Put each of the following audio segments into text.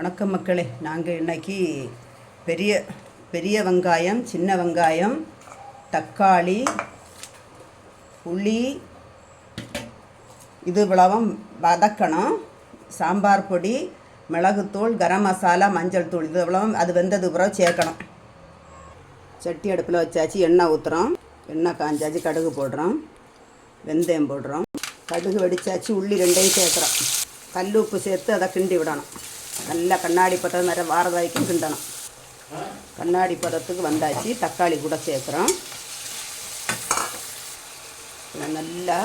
வணக்கம் மக்களே. நாங்கள் இன்னைக்கு பெரிய பெரிய வெங்காயம் சின்ன வெங்காயம் தக்காளி புளி இது இவ்வளவும் வதக்கணும். சாம்பார் பொடி மிளகுத்தூள் கரம் மசாலா மஞ்சள் தூள். இது இவ்வளவும் அது வெந்தது பிறகு சேர்க்கணும். சட்டி அடுப்பில் வச்சாச்சு எண்ணெய் ஊற்றுறோம் எண்ணெய் காஞ்சாச்சு கடுகு போடுறோம். வெந்தயம் போடுறோம். கடுகு வெடிச்சாச்சு உள்ளி ரெண்டையும் சேர்க்குறோம். கல் உப்பு சேர்த்து அதை கிண்டி விடணும். நல்லா கண்ணாடி பதம் நிறைய வார வரைக்கும் கிண்டணும். கண்ணாடி பதத்துக்கு வந்தாச்சு தக்காளி கூட சேர்க்குறோம். நல்லா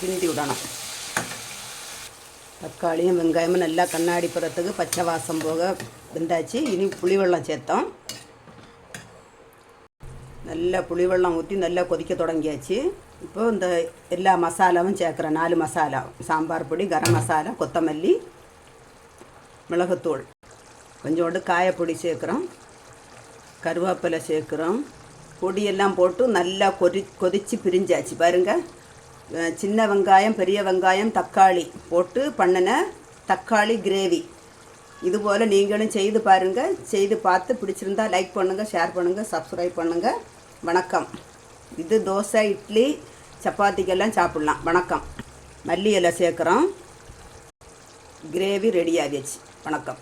கிண்டி விடணும். தக்காளியும் வெங்காயமும் நல்லா கண்ணாடி பதத்துக்கு பச்சை வாசம் போக வெந்தாச்சு இனி புளி வெள்ளம் சேர்த்தோம். நல்லா புளி வெள்ளம் ஊற்றி நல்லா கொதிக்க தொடங்கியாச்சு. இப்போது இந்த எல்லா மசாலாவும் சேர்க்குறேன். நாலு மசாலா. சாம்பார் பொடி கரம் மசாலா கொத்தமல்லி மிளகுத்தூள். கொஞ்சோண்டு காயப்பொடி சேர்க்குறோம். கருவேப்பிலை சேர்க்குறோம். பொடியெல்லாம் போட்டு நல்லா கொதி கொதித்து பிரிஞ்சாச்சு. பாருங்கள் சின்ன வெங்காயம் பெரிய வெங்காயம் தக்காளி போட்டு பண்ணின தக்காளி கிரேவி. இதுபோல் நீங்களும் செய்து பாருங்கள் செய்து பார்த்து பிடிச்சிருந்தா லைக் பண்ணுங்கள் ஷேர் பண்ணுங்கள் சப்ஸ்கிரைப் பண்ணுங்கள் வணக்கம். இது தோசை இட்லி சப்பாத்திக்கெல்லாம் சாப்பிட்லாம். வணக்கம். மல்லி இலை சேர்க்குறோம். கிரேவி ரெடி ஆகிடுச்சு வணக்கம்.